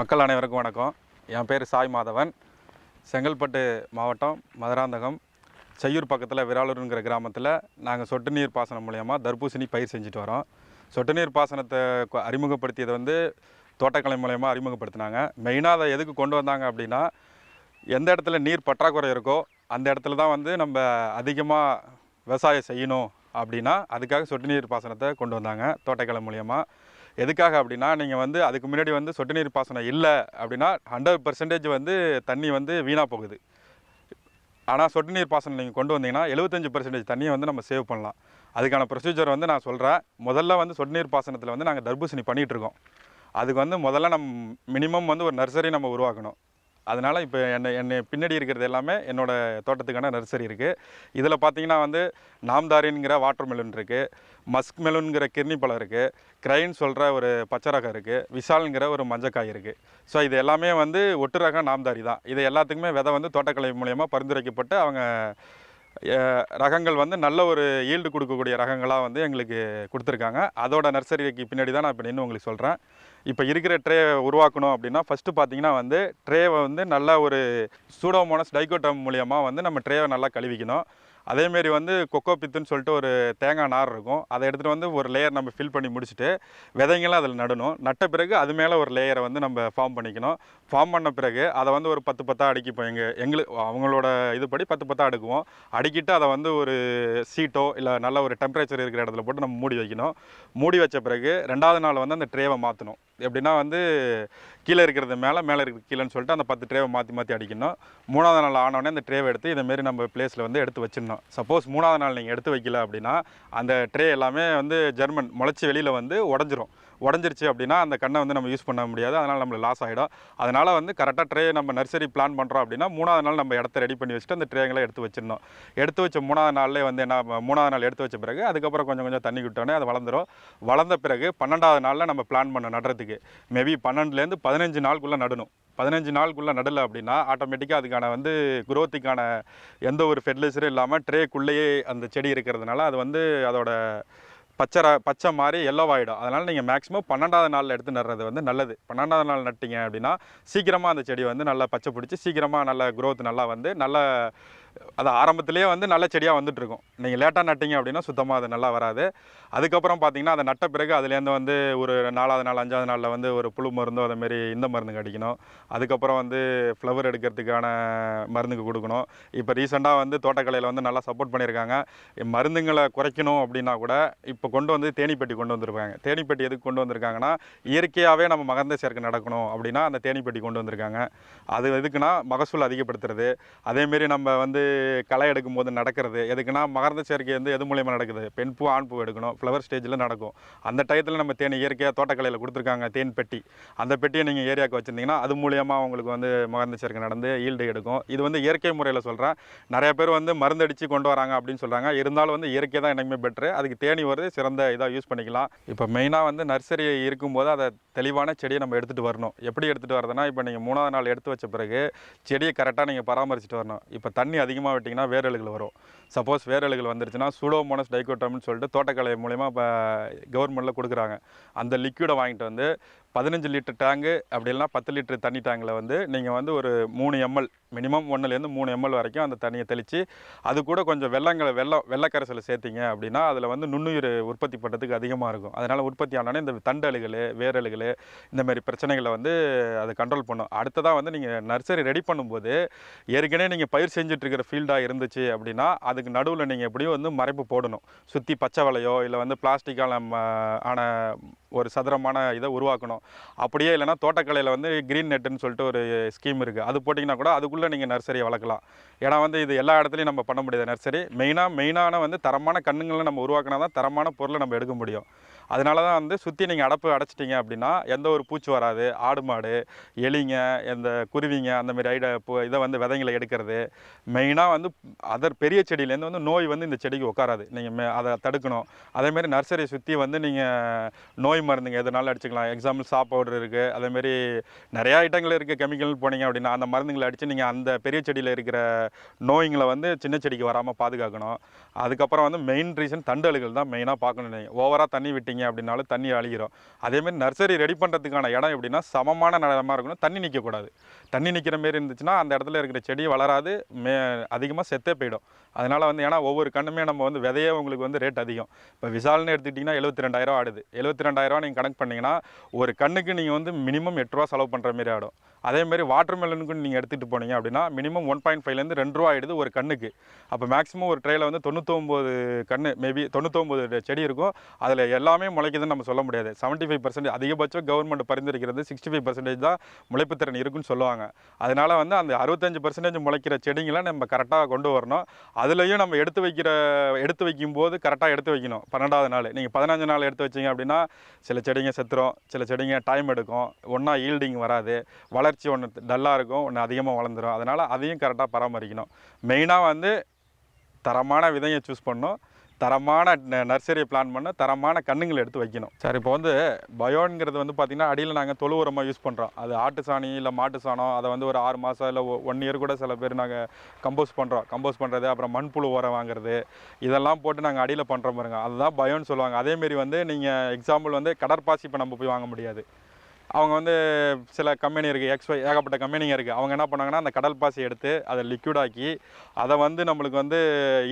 மக்கள் அனைவருக்கும் வணக்கம். என் பேர் சாய் மாதவன். செங்கல்பட்டு மாவட்டம் மதுராந்தகம். செய்யூர் பக்கத்தில் விராலூருங்கிற கிராமத்தில் நாங்கள் சொட்டு நீர் பாசனம் மூலயமா தர்பூசணி பயிர் செஞ்சுட்டு வரோம். சொட்டு நீர் பாசனத்தை அறிமுகப்படுத்தியதை அறிமுகப்படுத்தியது வந்து தோட்டக்கலை மூலயமா அறிமுகப்படுத்தினாங்க. மெயினாக அதை எதுக்கு கொண்டு வந்தாங்க அப்படின்னா எந்த இடத்துல நீர் பற்றாக்குறை இருக்கோ அந்த இடத்துல தான் வந்து நம்ம அதிகமாக விவசாயம் செய்யணும் அப்படின்னா அதுக்காக சொட்டு நீர் பாசனத்தை கொண்டு வந்தாங்க தோட்டக்கலை மூலயமா. எதுக்காக அப்படின்னா நீங்கள் வந்து அதுக்கு முன்னாடி வந்து சொட்டு நீர் பாசனம் இல்லை அப்படின்னா ஹண்ட்ரட் பர்சன்டேஜ் வந்து தண்ணி வந்து வீணாக போகுது. ஆனால் சொட்டு நீர் பாசனம் நீங்கள் கொண்டு வந்தீங்கன்னா எழுபத்தஞ்சு பர்சன்டேஜ் தண்ணியை வந்து நம்ம சேவ் பண்ணலாம். அதுக்கான ப்ரொசீஜர் வந்து நான் சொல்கிறேன் முதல்ல வந்து சொட்டு நீர் பாசனத்தில் வந்து நாங்கள் தர்பூசணி பண்ணிகிட்டு இருக்கோம். அதுக்கு வந்து முதல்ல நம் மினிமம் வந்து ஒரு நர்சரி நம்ம உருவாக்கணும். அதனால் இப்போ என்னை என்னை பின்னாடி இருக்கிறது எல்லாமே என்னோட தோட்டத்துக்கான நர்சரி இருக்குது இதில் பார்த்தீங்கன்னா வந்து நாம்தாரின்கிற வாட்டர் மெலன் இருக்குது மஸ்க் மெலூன்கிற கிர்னி பழம் இருக்குது கிரைன் சொல்கிற ஒரு பச்சை ரகம் இருக்குது விஷால்ங்கிற ஒரு மஞ்சக்காய் இருக்குது ஸோ இது எல்லாமே வந்து ஒட்டு ரகம் நாம்தாரி தான். இது எல்லாத்துக்குமே விதை வந்து தோட்டக்கலை மூலயமா பரிந்துரைக்கப்பட்டு அவங்க ரகங்கள் வந்து நல்ல ஒரு ஈல்டு கொடுக்கக்கூடிய ரகங்களாக வந்து எங்களுக்கு கொடுத்துருக்காங்க. அதோட நர்சரிக்கு பின்னாடி தான் நான் இப்போ நின்று உங்களுக்கு சொல்கிறேன் இப்போ இருக்கிற ட்ரே உருவாக்கணும் அப்படின்னா ஃபஸ்ட்டு பார்த்தீங்கன்னா வந்து ட்ரேவை வந்து நல்லா ஒரு சூடோமோனஸ் டைகோட்டம் மூலியமாக வந்து நம்ம ட்ரேவை நல்லா கழுவிக்கணும். அதேமாரி வந்து கொக்கோ பித்துன்னு சொல்லிட்டு ஒரு தேங்காய் நார் இருக்கும். அதை எடுத்துகிட்டு வந்து ஒரு லேயர் நம்ம ஃபில் பண்ணி முடிச்சுட்டு விதைங்களாம் அதில் நடணும். நட்ட பிறகு அது மேலே ஒரு லேயரை வந்து நம்ம ஃபார்ம் பண்ணிக்கணும். ஃபார்ம் பண்ண பிறகு அதை வந்து ஒரு பத்து பத்தாக அடிக்கிப்போம் எங்கள் எங்களுக்கு அவங்களோட இதுபடி பத்து பத்தாக அடுக்குவோம். அடுக்கிட்டு அதை வந்து ஒரு சீட்டோ இல்லை நல்ல ஒரு டெம்பரேச்சர் இருக்கிற இடத்துல போட்டு நம்ம மூடி வைக்கணும். மூடி வச்ச பிறகு ரெண்டாவது நாள் வந்து அந்த ட்ரேவை மாற்றணும் எப்படின்னா வந்து கீழே இருக்கிறது மேலே மேலே இருக்கிறது கீழேன்னு சொல்லிட்டு அந்த பத்து ட்ரேவை மாற்றி மாற்றி அடிக்கணும் மூணாவது நாள் ஆனோடனே அந்த ட்ரேவை எடுத்து இதேமாரி நம்ம பிளேஸில் வந்து எடுத்து வச்சிடணும். சப்போஸ் மூணாவது நாள் நீங்கள் எடுத்து வைக்கல அப்படின்னா அந்த ட்ரே எல்லாமே வந்து ஜெர்மன் முளைச்சி வெளியில் வந்து உடஞ்சிரும். உடஞ்சிருச்சு அப்படின்னா அந்த கண்ணை வந்து நம்ம யூஸ் பண்ண முடியாது. அதனால் நம்மளுக்கு லாஸ் ஆகிடும் அதனால் வந்து கரெக்டாக ட்ரே நம்ம நர்சரி பிளான் பண்ணுறோம் அப்படின்னா மூணாவது நாள் நம்ம இடத்த ரெடி பண்ணி வச்சுட்டு அந்த ட்ரேங்களை எடுத்து வச்சிடணும். எடுத்து வச்ச மூணாவது நாள்லேயே வந்து என்ன மூணாவது நாள் எடுத்து வச்ச பிறகு அதுக்கப்புறம் கொஞ்சம் கொஞ்சம் தண்ணி விட்டோன்னே அது வளர்ந்துடும் வளர்ந்த பிறகு பன்னெண்டாவது நாளில் நம்ம பிளான் பண்ண நடுறதுக்கு. மேபி பன்னெண்டுலேருந்து பதினஞ்சு நாளுக்குள்ளே நடணும். பதினஞ்சு நாளுக்குள்ளே நடலை அப்படின்னா ஆட்டோமேட்டிக்காக அதுக்கான வந்து குரோத்துக்கான எந்த ஒரு ஃபெர்டிலைசரும் இல்லாமல் ட்ரேக்குள்ளேயே அந்த செடி இருக்கிறதுனால அது வந்து அதோட பச்சை ர- பச்சை மாதிரி எல்லோவாயிடும் அதனால் நீங்கள் மேக்ஸிமம் பன்னெண்டாவது நாளில் எடுத்து நடுறது வந்து நல்லது. பன்னெண்டாவது நாள் நட்டிங்க அப்படின்னா சீக்கிரமாக அந்த செடி வந்து நல்லா பச்சை பிடிச்சி சீக்கிரமாக நல்ல குரோத் நல்லா வந்து நல்ல அது ஆரம்பத்திலேயே வந்து நல்ல செடியாக வந்துட்டு இருக்கும் நீங்கள் லேட்டாக நட்டிங்க அப்படின்னா சுத்தமாக அது நல்லா வராது. அதுக்கப்புறம் பார்த்தீங்கன்னா அதை நட்ட பிறகு அதுலேருந்து வந்து ஒரு நாலாவது நாள் அஞ்சாவது நாளில் வந்து ஒரு புழு மருந்தோ அதேமாரி இந்த மருந்து அடிக்கணும் அதுக்கப்புறம் வந்து ஃப்ளவர் எடுக்கிறதுக்கான மருந்துக்கு கொடுக்கணும். இப்போ ரீசெண்டாக வந்து தோட்டக்கலையில் வந்து நல்லா சப்போர்ட் பண்ணியிருக்காங்க. மருந்துங்களை குறைக்கணும் அப்படின்னா கூட இப்போ கொண்டு வந்து தேனீப்பெட்டி கொண்டு வந்திருக்காங்க. தேனீப்பெட்டி எதுக்கு கொண்டு வந்திருக்காங்கன்னா இயற்கையாகவே நம்ம மகந்த சேர்க்கை நடக்கணும் அப்படின்னா அந்த தேனீப்பெட்டி கொண்டு வந்திருக்காங்க. அது எதுக்குன்னா மகசூல் அதிகப்படுத்துறது. அதேமாரி நம்ம வந்து களை எடுக்கும் போது நடக்கிறது. எதுக்குன்னா மகரந்த சேர்க்கை வந்து எது மூலியமாக நடக்குது? பெண் பூ ஆண் பூ எடுக்கணும். ஃப்ளவர் ஸ்டேஜில் நடக்கும். அந்த டயத்தில் நம்ம தேனி இயற்கையாக தோட்டக்கலையில் கொடுத்துருக்காங்க தேன் பெட்டி. அந்த பெட்டியை நீங்கள் ஏரியாவுக்கு வச்சுருந்தீங்கன்னா அது மூலயமா உங்களுக்கு வந்து மகரந்த சேர்க்கை நடந்து ஈல்டு எடுக்கும். இது வந்து இயற்கை முறையில் சொல்கிறேன் நிறைய பேர் வந்து மருந்து அடித்து கொண்டு வராங்க அப்படின்னு சொல்கிறாங்க இருந்தாலும் வந்து இயற்கை தான் எனக்குமே பெட்ரு அதுக்கு தேனி வருது சிறந்த இதாக யூஸ் பண்ணிக்கலாம். இப்போ மெயினாக வந்து நர்சரி இருக்கும்போது அதை தெளிவான செடியை நம்ம எடுத்துகிட்டு வரணும். எப்படி எடுத்துகிட்டு வரதுன்னா இப்போ நீங்கள் மூணாவது நாள் எடுத்து வச்ச பிறகு செடியை கரெக்டாக நீங்கள் பராமரிச்சுட்டு வரணும். இப்போ தண்ணி அதிகமாக விட்டிங்கன்னா வேரலுகள் வரும். சப்போஸ் வேரலுகள் வந்துருச்சுன்னா சுடோமோனஸ் டைகோட்டம்னு சொல்லிட்டு தோட்டக்கலை மூலிமா இப்போ கவர்மெண்ட்டில் கொடுக்குறாங்க. அந்த லிக்யூடை வாங்கிட்டு வந்து பதினஞ்சு லிட்டர் டேங்கு அப்படி இல்லைனா பத்து லிட்டர் தண்ணி டேங்கில் வந்து நீங்கள் வந்து ஒரு மூணு எம்எல் மினிமம் ஒன்றுலேருந்து மூணு எம்எல் வரைக்கும் அந்த தண்ணியை தெளித்து அது கூட கொஞ்சம் வெள்ளங்களை வெள்ளம் வெள்ளக்கரைசலை சேர்த்திங்க அப்படின்னா அதில் வந்து நுண்ணுயிர் உற்பத்தி பண்ணுறதுக்கு அதிகமாக இருக்கும். அதனால் உற்பத்தி ஆனாலே இந்த தண்டலுகள் வேரலுகள் இந்த மாதிரி பிரச்சனைகளை வந்து அதை கண்ட்ரோல் பண்ணும். அடுத்ததாக வந்து நீங்கள் நர்சரி ரெடி பண்ணும்போது ஏற்கனவே நீங்கள் பயிர் செஞ்சிட்டுருக்குற ஃபீல்டாக இருந்துச்சு அப்படின்னா அது அதுக்கு நடுவில் நீங்கள் எப்படியும் வந்து மறைப்பு போடணும். சுற்றி பச்சை வலையோ இல்லை வந்து பிளாஸ்டிக்கால் ஆன ஒரு சதுரமான இதை உருவாக்கணும். அப்படியே இல்லைனா தோட்டக்கலையில் வந்து க்ரீன் நெட்டுன்னு சொல்லிட்டு ஒரு ஸ்கீம் இருக்குது அது போட்டிங்கன்னா கூட அதுக்குள்ளே நீங்கள் நர்சரியை வளர்க்கலாம். ஏன்னா வந்து இது எல்லா இடத்துலையும் நம்ம பண்ண முடியாது. நர்சரி மெயினாக மெயினான வந்து தரமான கண்ணுங்களை நம்ம உருவாக்கினா தான் தரமான பொருளை நம்ம எடுக்க முடியும். அதனால தான் வந்து சுற்றி நீங்கள் அடப்பு அடைச்சிட்டிங்க அப்படின்னா எந்த ஒரு பூச்சி வராது. ஆடு மாடு எலிங்க இந்த குருவிங்க அந்த மாதிரி ஐட இதை வந்து விதைங்களை எடுக்கிறது. மெயினாக வந்து அதர் பெரிய செடியிலேருந்து வந்து நோய் வந்து இந்த செடிக்கு உட்காராது. நீங்கள் மே அதை தடுக்கணும். அதேமாரி நர்சரியை சுற்றி வந்து நீங்கள் நோய் மருந்துங்க எதுனாலும் அடிச்சுக்கலாம். எக்ஸாம்பிள் சாப் பவுடர் இருக்குது அதேமாரி நிறையா ஐட்டங்கள் இருக்குது கெமிக்கல் போனீங்க அப்படின்னா அந்த மருந்துங்களை அடித்து நீங்கள் அந்த பெரிய செடியில் இருக்கிற நோய்களை வந்து சின்ன செடிக்கு வராமல் பாதுகாக்கணும். அதுக்கப்புறம் வந்து மெயின் ரீசன் தண்டலுகள் தான் மெயினாக பார்க்கணும் நீங்கள் ஓவராக தண்ணி விட்டீங்க அப்படின்னாலும் தண்ணி அழிகிறோம். அதேமாரி நர்சரி ரெடி பண்ணுறதுக்கான இடம் எப்படின்னா சமமான நிலமாக இருக்கணும். தண்ணி நிற்கக்கூடாது தண்ணி நிற்கிற மாரி இருந்துச்சுன்னா அந்த இடத்துல இருக்கிற செடி வளராது மே அதிகமாக செத்தே போயிடும். அதனால் வந்து ஏன்னா ஒவ்வொரு கண்ணுமே நம்ம வந்து விதையே உங்களுக்கு வந்து ரேட் அதிகம். இப்போ விசால்னு எடுத்துக்கிட்டிங்கன்னா எழுபத்தி ரெண்டாயிரம் ஆடுது எழுபத்தி ரெண்டாயிரரூவா நீங்கள் கணக்கு பண்ணிங்கன்னா ஒரு கண்ணுக்கு நீங்கள் வந்து மினிமம் எட்டு ரூபா செலவு பண்ணுற மாரி ஆடும் அதேமாரி வாட்டர் மெலனுக்கு நீங்கள் எடுத்துகிட்டு போனீங்க அப்படின்னா மினிமம் ஒன் பாயிண்ட் ஃபைவ்லேருந்து ரெண்டு ரூபா ஆகிடுது ஒரு கண்ணுக்கு. அப்போ மேக்ஸிமம் ஒரு ட்ரையில் வந்து தொண்ணூத்தொம்பது கன்று மேபி தொண்ணூத்தொம்பது செடி இருக்கும். அதில் எல்லாமே முளைக்குதுன்னு நம்ம சொல்ல முடியாது. செவன்ட்டி ஃபைவ் பர்சன்டேஜ் அதிகபட்சம் கவர்மெண்ட் பரிந்துரைக்கிறது சிக்ஸ்டி ஃபைவ் பர்சன்டேஜ் தான் முளைப்பு திறன் இருக்குன்னு சொல்லுவாங்க. அதனால் வந்து அந்த அறுபத்தஞ்சு பர்சன்டேஜ் முளைக்கிற செடிங்களை நம்ம கரெக்டாக கொண்டு வரணும். அதுலேயும் நம்ம எடுத்து வைக்கிற எடுத்து வைக்கும்போது கரெக்டாக எடுத்து வைக்கணும். பன்னெண்டாவது நாள். நீங்கள் பதினஞ்சு நாள் எடுத்து வச்சிங்க அப்படின்னா சில செடிங்க செத்துரும். சில செடிங்க டைம் எடுக்கும். ஒன்றா ஈல்டிங் வராது. வளர்ச்சி ஒன்று டல்லாக இருக்கும் ஒன்று அதிகமாக வளர்ந்துரும். அதனால் அதையும் கரெக்டாக பராமரிக்கணும். மெயினாக வந்து தரமான விதையை சூஸ் பண்ணணும். தரமான நர்சரியை பிளான் பண்ண தரமான கண்ணுங்களை எடுத்து வைக்கணும். சார் இப்போ வந்து பயோங்கிறது வந்து பார்த்திங்கன்னா அடியில் நாங்கள் தொழு உரமாக யூஸ் பண்ணுறோம் அது ஆட்டு சாணி இல்லை மாட்டு சாணம் அதை வந்து ஒரு ஆறு மாதம் இல்லை ஒன் இயர் கூட சில பேர் நாங்கள் கம்போஸ் பண்ணுறோம் கம்போஸ் பண்ணுறது அப்புறம் மண்புழு உரம் வாங்குறது இதெல்லாம் போட்டு நாங்கள் அடியில் பண்ணுறோம் பாருங்க. அதுதான் பயோன்னு சொல்லுவாங்க. அதேமாரி வந்து நீங்கள் எக்ஸாம்பிள் வந்து கடற்பாசி இப்போ நம்ம போய் வாங்க முடியாது. அவங்க வந்து சில கம்பெனி இருக்குது எக்ஸ்ஒய் ஏகப்பட்ட கம்பெனிங்க இருக்குது அவங்க என்ன பண்ணாங்கன்னா அந்த கடல் பாசி எடுத்து அதை லிக்யூடாக்கி அதை வந்து நம்மளுக்கு வந்து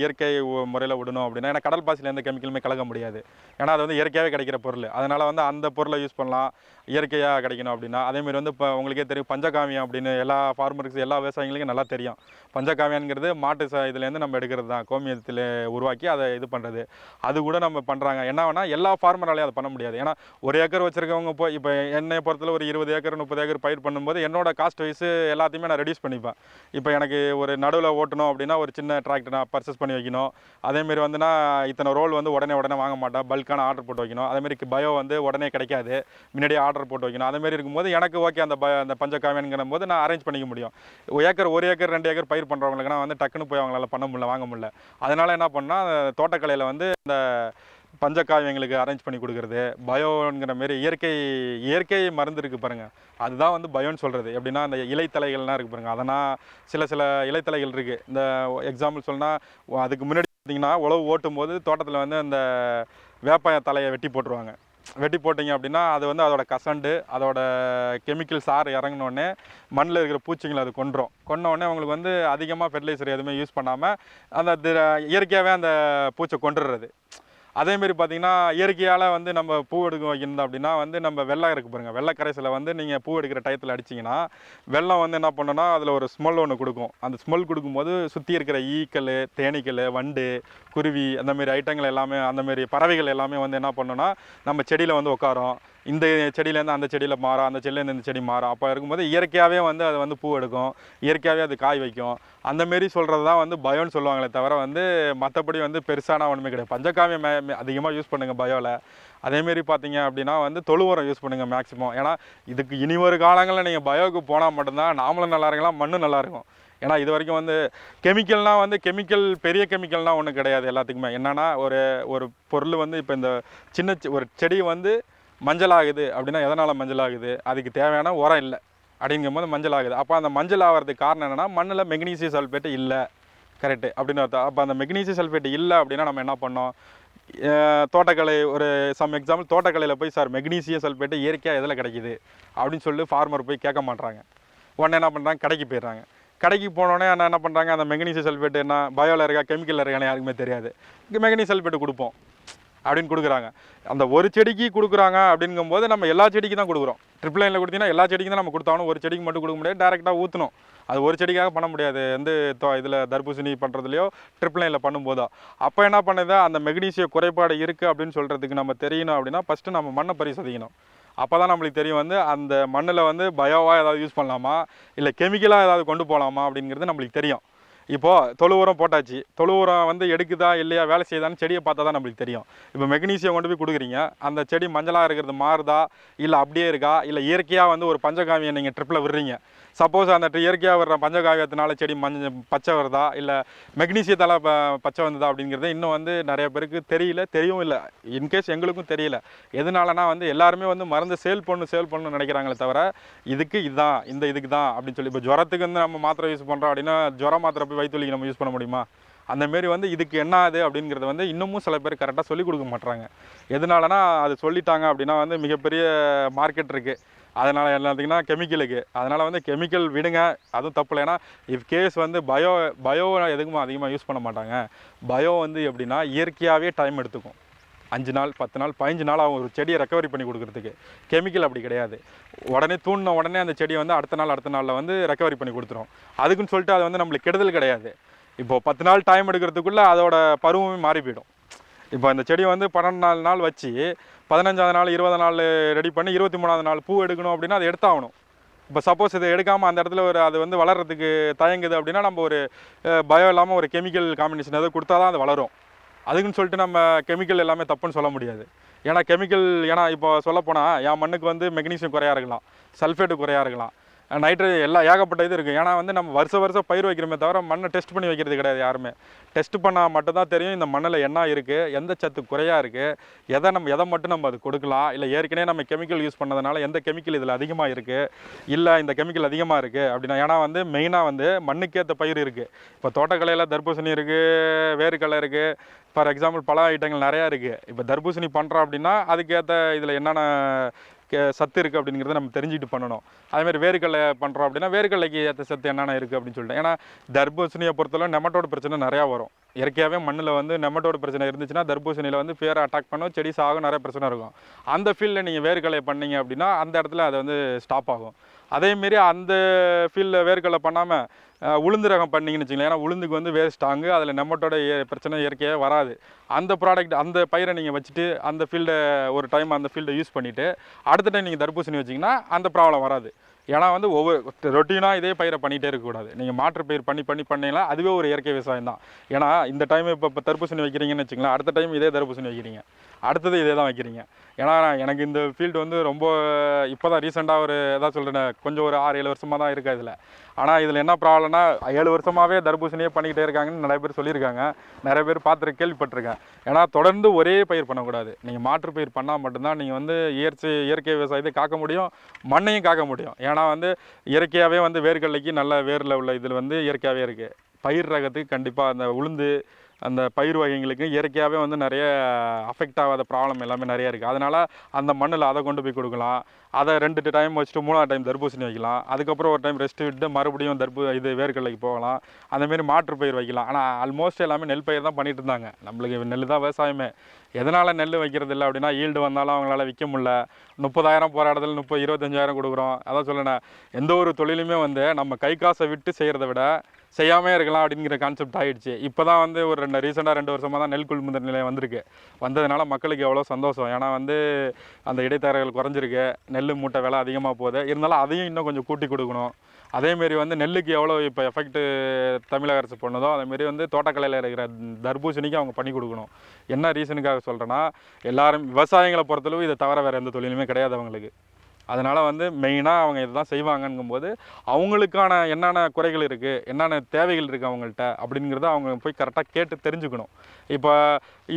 இயற்கை முறையில் விடணும் அப்படின்னா ஏன்னா கடல் பாசியில் எந்த கெமிக்கலுமே கலக்க முடியாது. ஏன்னா அது வந்து இயற்கையாகவே கிடைக்கிற பொருள். அதனால் வந்து அந்த பொருளை யூஸ் பண்ணலாம். இயற்கையாக கிடைக்கணும் அப்படின்னா அதேமாரி வந்து இப்போ உங்களுக்கே தெரியும் பஞ்சகாவியம் அப்படின்னு எல்லா ஃபார்மருக்கு எல்லா விவசாயிகளுக்கும் நல்லா தெரியும். பஞ்சகாவியங்கிறது மாட்டு ச இதுலேருந்து நம்ம எடுக்கிறது தான். கோமியத்தில் உருவாக்கி அதை இது பண்ணுறது அது கூட நம்ம பண்ணுறாங்க என்ன வேணால் எல்லா ஃபார்மராலையும் அதை பண்ண முடியாது. ஏன்னா ஒரு ஏக்கர் வச்சுருக்கவங்க போய் இப்போ என்னை பொறுத்தல ஒரு இருபது ஏக்கர் முப்பது ஏக்கர் பயிர் பண்ணும்போது என்னோட காஸ்ட் வைஸ் எல்லாத்தையுமே நான் ரெடியூஸ் பண்ணிப்பேன். இப்போ எனக்கு ஒரு நடுவில் ஓட்டணும் அப்படின்னா ஒரு சின்ன டிராக்டர் நான் பர்ச்சேஸ் பண்ணி வைக்கணும். அதேமாரி வந்து நான் இத்தனை ரோல் வந்து உடனே உடனே வாங்க மாட்டேன். பல்கான ஆர்டர் போட்டு வைக்கணும். அதேமாரி பயோ வந்து உடனே கிடைக்காது. முன்னாடியே ஆர்டர் போட்டு வைக்கணும். அதேமாரி இருக்கும்போது எனக்கு ஓகே அந்த ப அந்த பஞ்சகாவியங்கிற போது நான் அரேஞ்ச் பண்ணிக்க முடியும். ஏக்கர் ஒரு ஏக்கர் ரெண்டு ஏக்கர் பயிர் பண்ணுறவங்களுக்குனா வந்து டக்குன்னு போய் அவங்களால பண்ண முடியல வாங்க முடியல. அதனால் என்ன பண்ணால் தோட்டக்கலையில் வந்து இந்த பஞ்சகாவியங்களுக்கு அரேஞ்ச் பண்ணி கொடுக்குறது பயோங்கிற மாரி இயற்கை இயற்கை மருந்து இருக்குது பாருங்கள் அதுதான் வந்து பயோன்னு சொல்கிறது எப்படின்னா அந்த இலைத்தலைகள்லாம் இருக்குது பாருங்கள் அதனால் சில சில இலைத்தலைகள் இருக்குது இந்த எக்ஸாம்பிள் சொன்னால் அதுக்கு முன்னாடி பார்த்தீங்கன்னா உழவு ஓட்டும் போது தோட்டத்தில் வந்து அந்த வேப்பாய தலையை வெட்டி போட்டுருவாங்க. வெட்டி போட்டிங்க அப்படின்னா அது வந்து அதோட கசண்டு அதோட கெமிக்கல் சாறு இறங்கினோடனே மண்ணில் இருக்கிற பூச்சிங்களை அது கொன்றோம். கொன்ன உங்களுக்கு அவங்களுக்கு வந்து அதிகமாக ஃபெர்டிலைசர் எதுவுமே யூஸ் பண்ணாமல் அந்த இயற்கையாகவே அந்த பூச்சை கொண்டுடுறது அதேமாரி பார்த்தீங்கன்னா இயற்கையால் வந்து நம்ம பூ எடுக்க வைக்கணும் அப்படின்னா வந்து நம்ம வெள்ளம் இருக்கு பாருங்கள் வெள்ளை கரைசலை வந்து நீங்கள் பூ எடுக்கிற டயத்தில் அடிச்சிங்கன்னா வெள்ளம் வந்து என்ன பண்ணுன்னா அதில் ஒரு ஸ்மெல் ஒன்று கொடுக்கும். அந்த ஸ்மெல் கொடுக்கும்போது சுற்றி இருக்கிற ஈக்கள் தேனீக்கள் வண்டு குருவி அந்தமாரி ஐட்டங்கள் எல்லாமே அந்தமாரி பறவைகள் எல்லாமே வந்து என்ன பண்ணுன்னா நம்ம செடியில் வந்து உட்காரும் இந்த செடியிலேருந்து அந்த செடியில் மாறும் அந்த செடியிலேருந்து இந்த செடி மாறும் அப்போ இருக்கும்போது இயற்கையாகவே வந்து அது வந்து பூ எடுக்கும். இயற்கையாகவே அது காய் வைக்கும். அந்த மாரி சொல்கிறது தான் வந்து பயோன்னு சொல்லுவாங்களே தவிர வந்து மற்றபடி வந்து பெருசான ஒன்றுமே கிடையாது. பஞ்சகாவியம் அதிகமாக யூஸ் பண்ணுங்கள் பயோவில் அதேமாரி பார்த்தீங்க அப்படின்னா வந்து தொழு உரம் யூஸ் பண்ணுங்கள் மேக்ஸிமம் ஏன்னா இதுக்கு இனி ஒரு காலங்களில் நீங்கள் பயோவுக்கு போனால் மட்டும்தான் நாமளும் நல்லா இருக்கலாம் மண்ணும் நல்லாயிருக்கும் ஏன்னா இது வரைக்கும் வந்து கெமிக்கல்னால் வந்து கெமிக்கல் பெரிய கெமிக்கல்னால் ஒன்றும் கிடையாது எல்லாத்துக்குமே. என்னன்னா ஒரு ஒரு பொருள் வந்து இப்போ இந்த சின்ன ஒரு செடி வந்து மஞ்சள் ஆகுது அப்படின்னா எதனால் மஞ்சள் ஆகுது அதுக்கு தேவையான உரம் இல்லை. அப்படிங்கும்போது மஞ்சள் ஆகுது அப்போ அந்த மஞ்சள் ஆகிறதுக்கு காரணம் என்னென்னா மண்ணில் மெக்னீசியம் சல்ஃபேட்டு இல்லை. கரெக்டு அப்படின்னு அர்த்தம். அப்போ அந்த மெக்னீசியம் சல்ஃபேட் இல்லை அப்படின்னா நம்ம என்ன பண்ணோம்? தோட்டக்கலை ஒரு சம் எக்ஸாம்பிள் தோட்டக்கலையில் போய் சார் மெக்னீசியம் சல்ஃபேட்டு இயற்கையாக எதில் கிடைக்குது? அப்படின்னு சொல்லி ஃபார்மர் போய் கேட்க மாட்றாங்க. உடனே என்ன பண்ணுறாங்க கடைக்கு போயிடுறாங்க. கடைக்கு போனோடனே என்ன என்ன பண்ணுறாங்க அந்த மெக்னீசியம் சல்ஃபேட் என்ன பயோவில் இருக்கா கெமிக்கலில் இருக்கான்னு யாருக்குமே தெரியாது. இங்கே மெக்னீசியம் சல்ஃபேட்டு கொடுப்போம். அப்படின்னு கொடுக்குறாங்க. அந்த ஒரு செடிக்கு கொடுக்குறாங்க அப்படிங்கும்போது நம்ம எல்லா செடிக்கு தான் கொடுக்குறோம். ட்ரிப் லைனில் கொடுத்தீங்கன்னா எல்லா செடிக்கும் தான் நம்ம கொடுத்தாலும் ஒரு செடிக்கு மட்டும் கொடுக்க முடியாது. டேரெக்டாக ஊற்றணும் அது ஒரு செடிக்காக பண்ண முடியாது. வந்து இதில் தர்பூசணி பண்ணுறதுலையோ ட்ரிப் லைனில் பண்ணும்போதோ. அப்போ என்ன பண்ணுது? அந்த மெக்னீசிய குறைபாடு இருக்குது அப்படின்னு சொல்கிறதுக்கு நம்ம தெரியணும் அப்படின்னா ஃபஸ்ட்டு நம்ம மண்ணை பரிசோதிக்கணும். அப்போ தான் நம்மளுக்கு தெரியும் வந்து அந்த மண்ணில் வந்து பயோவாக ஏதாவது யூஸ் பண்ணலாமா? இல்லை கெமிக்கலாக ஏதாவது கொண்டு போகலாமா அப்படிங்கிறது நம்மளுக்கு தெரியும். இப்போது தொழு உரம் போட்டாச்சு. தொழு உரம் வந்து எடுக்குதா இல்லையா வேலை செய்யுதான்னு செடியை பார்த்தா தான் நம்மளுக்கு தெரியும். இப்போ மெக்னீசியம் கொண்டு போய் கொடுக்குறீங்க. அந்த செடி மஞ்சளாக இருக்கிறது மாறுதா இல்லை அப்படியே இருக்கா இல்லை இயற்கையாக வந்து ஒரு பஞ்சகாவியம் நீங்கள் ட்ரிப்பில் விடுறீங்க. சப்போஸ் அந்த இயற்கையாக வர்ற பஞ்சகாவியத்தினால செடி மஞ்சள் பச்சை வருதா இல்லை மெக்னீசியத்தால் ப பச்சை வந்ததா அப்படிங்கிறது இன்னும் வந்து நிறைய பேருக்கு தெரியல தெரியவும் இல்லை. இன்கேஸ் எங்களுக்கும் தெரியல. எதனாலனா வந்து எல்லாருமே வந்து மருந்து சேல் பண்ணு சேல் பண்ணணும்னு நினைக்கிறாங்களே தவிர இதுக்கு இதுதான் இந்த இதுக்கு தான் அப்படின்னு சொல்லி இப்போ ஜுரத்துக்கு வந்து நம்ம மாத்திரை யூஸ் பண்ணுறோம் அப்படின்னா ஜுரம் மாத்திரை போய் வயிற்றுலிக்கு நம்ம யூஸ் பண்ண முடியுமா? அந்த மாரி வந்து இதுக்கு என்ன ஆகுது அப்படிங்கிறத வந்து இன்னமும் சில பேர் கரெக்டாக சொல்லிக் கொடுக்க மாட்டுறாங்க எதனாலனா அது சொல்லிட்டாங்க அப்படின்னா வந்து மிகப்பெரிய மார்க்கெட் இருக்குது அதனால் எல்லாத்துக்குன்னா கெமிக்கலுக்கு அதனால் வந்து கெமிக்கல் விடுங்க. அதுவும் தப்பு இல்லை. ஏன்னா இஃப் கேஸ் வந்து பயோ பயோ எதுக்குமே அதிகமாக யூஸ் பண்ண மாட்டாங்க. பயோ வந்து எப்படின்னா இயற்கையாகவே டைம் எடுத்துக்கும். அஞ்சு நாள் பத்து நாள் பதினஞ்சு நாள் ஆகும் ஒரு செடியை ரெக்கவரி பண்ணி கொடுக்குறதுக்கு. கெமிக்கல் அப்படி கிடையாது. உடனே தூண்டின உடனே அந்த செடியை வந்து அடுத்த நாள் அடுத்த நாளில் வந்து ரெக்கவரி பண்ணி கொடுத்துரும். அதுக்குன்னு சொல்லிட்டு அது வந்து நம்மளுக்கு கெடுதல் கிடையாது. இப்போது பத்து நாள் டைம் எடுக்கிறதுக்குள்ளே அதோட பருவமே மாறி போயிடும். இப்போ அந்த செடி வந்து பன்னெண்டு நாலு நாள் வச்சு பதினஞ்சாவது நாள் இருபது நாள் ரெடி பண்ணி இருபத்தி மூணாவது நாள் பூ எடுக்கணும் அப்படின்னா அதை எடுத்தாகணும். இப்போ சப்போஸ் இதை எடுக்காமல் அந்த இடத்துல ஒரு அது வந்து வளர்கிறதுக்கு தயங்குது அப்படின்னா நம்ம ஒரு பயம் இல்லாமல் ஒரு கெமிக்கல் காம்பினேஷன் எதாவது கொடுத்தா தான் அது வளரும். அதுக்குன்னு சொல்லிட்டு நம்ம கெமிக்கல் எல்லாமே தப்புன்னு சொல்ல முடியாது. ஏன்னா கெமிக்கல் ஏன்னா இப்போ சொல்லப்போனால் என் மண்ணுக்கு வந்து மெக்னீசியம் குறையா இருக்கலாம். சல்ஃபேட்டு குறையா இருக்கலாம். நைட்ரே எல்லா ஏகப்பட்ட இது இருக்குது ஏன்னா வந்து நம்ம வருஷ வருஷம் பயிர் வைக்கிறோமே தவிர மண்ணை டெஸ்ட் பண்ணி வைக்கிறது கிடையாது யாருமே. டெஸ்ட் பண்ணால் மட்டும்தான் தெரியும் இந்த மண்ணில் என்ன இருக்குது எந்த சத்து குறையாக இருக்குது எதை நம்ம எதை மட்டும் நம்ம அது கொடுக்கலாம் இல்லை ஏற்கனவே நம்ம கெமிக்கல் யூஸ் பண்ணதுனால எந்த கெமிக்கல் இதில் அதிகமாக இருக்குது இல்லை இந்த கெமிக்கல் அதிகமாக இருக்குது அப்படின்னா ஏன்னா வந்து மெயினாக வந்து மண்ணுக்கேற்ற பயிர் இருக்குது இப்போ தோட்டக்கலையில் தர்பூசணி இருக்குது வேர்க்கடலை இருக்குது ஃபார் எக்ஸாம்பிள் பல ஐட்டங்கள் நிறையா இருக்குது இப்போ தர்பூசணி பண்ணுறோம் அப்படின்னா அதுக்கேற்ற இதில் என்னென்ன சத்து இருக்குது அப்படிங்கிறத நம்ம தெரிஞ்சுட்டு பண்ணணும். அதேமாதிரி வேர்க்கடலை பண்ணுறோம் அப்படின்னா வேர்க்கடலைக்கு ஏற்ற சத்து என்னென்ன இருக்குது அப்படின்னு சொல்லிட்டு. ஏன்னா தர்பூசணியை பொறுத்தளவு நெமட்டோட பிரச்சனை நிறையா வரும். இயற்கையாகவே மண்ணில் வந்து நெமட்டோட பிரச்சனை இருந்துச்சுன்னா தர்பூசணியில் வந்து பேரை அட்டாக் பண்ணும் செடி சாகும் நிறைய பிரச்சனை இருக்கும். அந்த ஃபீல்டில் நீங்கள் வேர்க்கலை பண்ணீங்க அப்படின்னா அந்த இடத்துல அது வந்து ஸ்டாப் ஆகும். அதேமாரி அந்த ஃபீல்டில் வேர்க்கலை பண்ணாமல் உளுந்து ரகம் பண்ணிங்கன்னு வச்சுங்களேன் ஏன்னா உளுந்துக்கு வந்து வேர் ஸ்ட்ராங்கு அதில் நம்மட்டோட ஏ- பிரச்சனை இயற்கையாக வராது. அந்த ப்ராடக்ட் அந்த பயிரை நீங்கள் வச்சுட்டு அந்த ஃபீல்டை ஒரு டைம் அந்த ஃபீல்டை யூஸ் பண்ணிவிட்டு அடுத்த டைம் நீங்கள் தர்பூசணி வச்சிங்கன்னா அந்த ப்ராப்ளம் வராது. ஏன்னா வந்து ஒவ்வொரு ரொட்டீனாக இதே பயிரை பண்ணிகிட்டே இருக்கக்கூடாது. நீங்கள் மாற்று பயிர் பண்ணி பண்ணி பண்ணீங்கன்னா அதுவே ஒரு இயற்கை விவசாயம் தான். ஏன்னா இந்த டைம் இப்போ இப்போ தர்பூசணி வைக்கிறீங்கன்னு வச்சுங்களேன் அடுத்த டைம் இதே தர்பூசணி வைக்கிறீங்க. அடுத்தது இதே தான் வைக்கிறீங்க. ஏன்னா எனக்கு இந்த ஃபீல்டு வந்து ரொம்ப இப்போ தான் ரீசெண்டாக ஒரு எதாவது சொல்கிறேன் கொஞ்சம் ஒரு ஆறு ஏழு வருஷமாக தான் இருக்கா இதில். ஆனால் இதில் என்ன ப்ராப்ளம்னா ஏழு வருஷமாகவே தர்பூசணியே பண்ணிக்கிட்டே இருக்காங்கன்னு நிறைய பேர் சொல்லியிருக்காங்க. நிறைய பேர் பார்த்துரு கேள்விப்பட்டிருக்கேன். ஏன்னா தொடர்ந்து ஒரே பயிர் பண்ணக்கூடாது. நீங்கள் மாற்று பயிர் பண்ணால் மட்டும்தான் நீங்கள் வந்து இயற்கை இயற்கை விவசாயத்தை காக்க முடியும் மண்ணையும் காக்க முடியும். ஏன்னா வந்து இயற்கையாகவே வந்து வேர்க்கடலைக்கு நல்ல வேரில் உள்ள இதில் வந்து இயற்கையாகவே இருக்குது பயிர் ரகத்துக்கு கண்டிப்பாக அந்த உளுந்து அந்த பயிர் வகைங்களுக்கு இயற்கையாகவே வந்து நிறைய அஃபெக்ட் ஆகாத ப்ராப்ளம் எல்லாமே நிறைய இருக்குது அதனால் அந்த மண்ணில் அதை கொண்டு போய் கொடுக்கலாம். அதை ரெண்டு டைம் வச்சுட்டு மூணாவது டைம் தர்பூசணி வைக்கலாம். அதுக்கப்புறம் ஒரு டைம் ரெஸ்ட் விட்டு மறுபடியும் தர்பூ இது வேர்க்கடலைக்கு போகலாம். அந்தமாரி மாற்று பயிர் வைக்கலாம். ஆனால் ஆல்மோஸ்ட் எல்லாமே நெல் பயிர் தான் பண்ணிட்டு இருந்தாங்க. நம்மளுக்கு நெல் தான் விவசாயமே. எதனால் நெல் வைக்கிறது இல்லை அப்படின்னா ஈல்டு வந்தாலும் அவங்களால விற்க முடில முப்பதாயிரம் போகிற இடத்துல முப்பது இருபத்தஞ்சாயிரம் கொடுக்குறோம். அதான் சொல்லணும். எந்த ஒரு தொழிலுமே வந்து நம்ம கை காசை விட்டு செய்கிறத விட செய்யாமே இருக்கலாம் அப்படிங்கிற கான்செப்ட் ஆயிடுச்சு. இப்போ தான் வந்து ஒரு ரெண்டு ரீசெண்டாக ரெண்டு வருஷமாக தான் நெல் கொள்முதல் நிலையம் வந்திருக்கு. வந்ததுனால மக்களுக்கு எவ்வளோ சந்தோஷம். ஏன்னா வந்து அந்த இடைத்தரகர்கள் குறைஞ்சிருக்கு. நெல் மூட்டை விலை அதிகமாக போகுது. இருந்தாலும் அதையும் இன்னும் கொஞ்சம் கூட்டி கொடுக்கணும். அதேமாரி வந்து நெல்லுக்கு எவ்வளோ இப்போ எஃபெக்ட் தமிழக அரசு பண்ணுதோ அதேமாரி வந்து தோட்டக்கலையில் இருக்கிற தர்பூசணிக்கு அவங்க பண்ணி கொடுக்கணும். என்ன ரீசனுக்காக சொல்கிறேன்னா எல்லாரும் விவசாயிகளை பொறுத்தளவு இதை தவிர வேறு எந்த தொழிலுமே கிடையாது அவங்களுக்கு. அதனால் வந்து மெயினாக அவங்க இதுதான் செய்வாங்கங்கும்போது அவங்களுக்கான என்னென்ன குறைகள் இருக்குது என்னென்ன தேவைகள் இருக்குது அவங்கள்ட்ட அப்படிங்கிறத அவங்க போய் கரெக்டாக கேட்டு தெரிஞ்சுக்கணும். இப்போ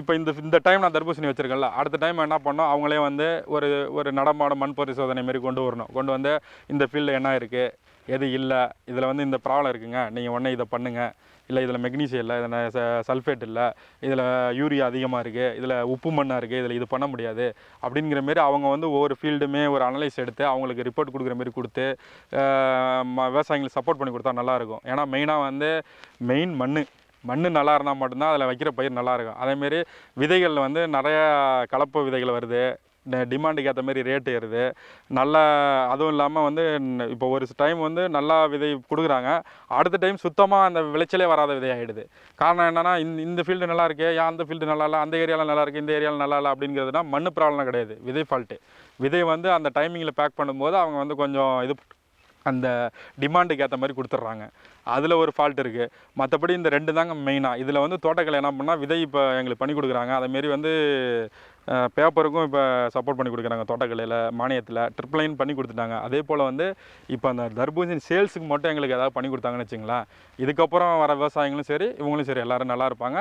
இப்போ இந்த இந்த டைம் நான் தர்பூசணி வச்சுருக்கேன்ல அடுத்த டைம் என்ன பண்ணோம் அவங்களே வந்து ஒரு ஒரு நடமாட மண் பரிசோதனை மாரி கொண்டு வரணும். கொண்டு வந்து இந்த ஃபீல்டில் என்ன இருக்குது எது இல்லை இதில் வந்து இந்த ப்ராப்ளம் இருக்குங்க. நீங்கள் உடனே இதை பண்ணுங்கள் இல்லை இதில் மெக்னீசியம் இல்லை இதில் சல்ஃபேட் இல்லை இதில் யூரியா அதிகமாக இருக்குது இதில் உப்பு மண்ணாக இருக்குது இதில் இது பண்ண முடியாது அப்படிங்கிற மாரி அவங்க வந்து ஒவ்வொரு ஃபீல்டுமே ஒரு அனலைஸ் எடுத்து அவங்களுக்கு ரிப்போர்ட் கொடுக்குற மாரி கொடுத்து விவசாயிகளுக்கு ம- விவசாயிங்களுக்கு சப்போர்ட் பண்ணி கொடுத்தா நல்லாயிருக்கும் ஏன்னா மெயினாக வந்து மெயின் மண் மண் நல்லா இருந்தால் மட்டும்தான் அதில் வைக்கிற பயிர் நல்லாயிருக்கும் அதேமாரி விதைகள் வந்து நிறையா கலப்பு விதைகள் வருது. டிமாண்டுக்கு ஏற்ற மாதிரி ரேட்டு ஏறுது. நல்லா அதுவும் இல்லாமல் வந்து இப்போ ஒரு டைம் வந்து நல்லா விதை கொடுக்குறாங்க. அடுத்த டைம் சுத்தமாக அந்த விளைச்சலே வராத விதை ஆகிடுது காரணம் என்னென்னா இந்த இந்த ஃபீல்டு நல்லா இருக்கு ஏன் அந்த ஃபீல்டு நல்லா இல்லை அந்த ஏரியாவில் நல்லா இருக்குது இந்த ஏரியாவில் நல்லா இல்லை அப்படிங்கிறதுனா மண் ப்ராப்ளம் கிடையாது. விதை ஃபால்ட்டு விதை வந்து அந்த டைமிங்கில் பேக் பண்ணும்போது அவங்க வந்து கொஞ்சம் இது அந்த டிமாண்டுக்கு ஏற்ற மாதிரி கொடுத்துட்றாங்க. அதில் ஒரு ஃபால்ட் இருக்குது மற்றபடி இந்த ரெண்டு தாங்க மெயினாக இதில் வந்து தோட்டக்கலை என்ன பண்ணால் விதை இப்போ எங்களுக்கு பண்ணி கொடுக்குறாங்க. அதேமாரி வந்து பேப்பருக்கும் இப்போ சப்போர்ட் பண்ணி கொடுக்குறாங்க தோட்டக்கலையில் மானியத்தில் ட்ரிப்ளைன் பண்ணி கொடுத்துட்டாங்க. அதே போல் வந்து இப்போ அந்த தர்பூசணி சேல்ஸுக்கு மட்டும் எங்களுக்கு ஏதாவது பண்ணி கொடுத்தாங்கன்னு வச்சுங்களேன் இதுக்கப்புறம் வர விவசாயிகளும் சரி இவங்களும் சரி எல்லோரும் நல்லா இருப்பாங்க.